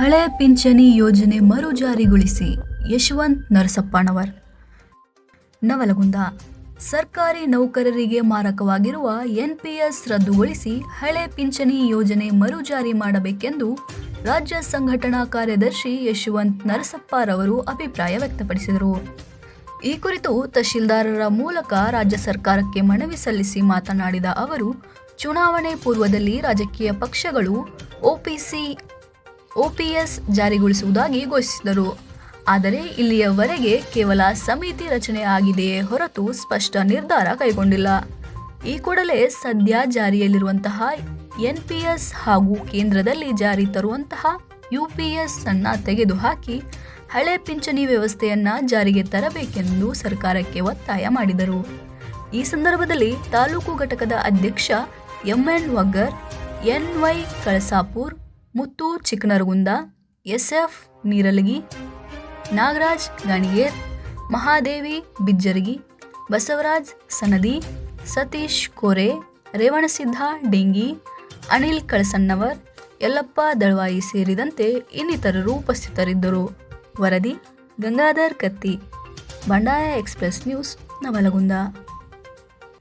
ಹಳೆ ಪಿಂಚಣಿ ಯೋಜನೆ ಮರು ಜಾರಿಗೊಳಿಸಿ ಯಶವಂತ್ ನರಸಪ್ಪನವರ್. ನವಲಗುಂದ ಸರ್ಕಾರಿ ನೌಕರರಿಗೆ ಮಾರಕವಾಗಿರುವ ಎನ್ಪಿಎಸ್ ರದ್ದುಗೊಳಿಸಿ ಹಳೆ ಪಿಂಚಣಿ ಯೋಜನೆ ಮರು ಜಾರಿ ಮಾಡಬೇಕೆಂದು ರಾಜ್ಯ ಸಂಘಟನಾ ಕಾರ್ಯದರ್ಶಿ ಯಶವಂತ್ ನರಸಪ್ಪರವರು ಅಭಿಪ್ರಾಯ ವ್ಯಕ್ತಪಡಿಸಿದರು. ಈ ಕುರಿತು ತಹಶೀಲ್ದಾರರ ಮೂಲಕ ರಾಜ್ಯ ಸರ್ಕಾರಕ್ಕೆ ಮನವಿ ಸಲ್ಲಿಸಿ ಮಾತನಾಡಿದ ಅವರು, ಚುನಾವಣೆ ಪೂರ್ವದಲ್ಲಿ ರಾಜಕೀಯ ಪಕ್ಷಗಳು ಒಪಿಸಿ ಒಪಿಎಸ್ ಜಾರಿಗೊಳಿಸುವುದಾಗಿ ಘೋಷಿಸಿದರು. ಆದರೆ ಇಲ್ಲಿಯವರೆಗೆ ಕೇವಲ ಸಮಿತಿ ರಚನೆ ಆಗಿದೆಯೇ ಹೊರತು ಸ್ಪಷ್ಟ ನಿರ್ಧಾರ ಕೈಗೊಂಡಿಲ್ಲ. ಈ ಕೂಡಲೇ ಸದ್ಯ ಜಾರಿಯಲ್ಲಿರುವಂತಹ ಎನ್ಪಿಎಸ್ ಹಾಗೂ ಕೇಂದ್ರದಲ್ಲಿ ಜಾರಿ ತರುವಂತಹ ಯುಪಿಎಸ್ ಅನ್ನ ತೆಗೆದುಹಾಕಿ ಹಳೆ ಪಿಂಚಣಿ ವ್ಯವಸ್ಥೆಯನ್ನ ಜಾರಿಗೆ ತರಬೇಕೆಂದು ಸರ್ಕಾರಕ್ಕೆ ಒತ್ತಾಯ ಮಾಡಿದರು. ಈ ಸಂದರ್ಭದಲ್ಲಿ ತಾಲೂಕು ಘಟಕದ ಅಧ್ಯಕ್ಷ M N Waggar N Y Kalasapur Muttu Chikkanaragunda, S F Niralagi, Nagaraj Ganiger, Mahadevi Bijjaragi, Basavaraj Sanadi, Satish Kore Revanasiddha Dengi, Anil Kalasannavar, Yallappa Dalavayi ಸೇರಿದಂತೆ ಇನ್ನಿತರರು ಉಪಸ್ಥಿತರಿದ್ದರು. ವರದಿ ಗಂಗಾಧರ್ ಕತ್ತಿ, ಬಂಡಾಯ ಎಕ್ಸ್ಪ್ರೆಸ್ ನ್ಯೂಸ್ ನವಲಗುಂದ.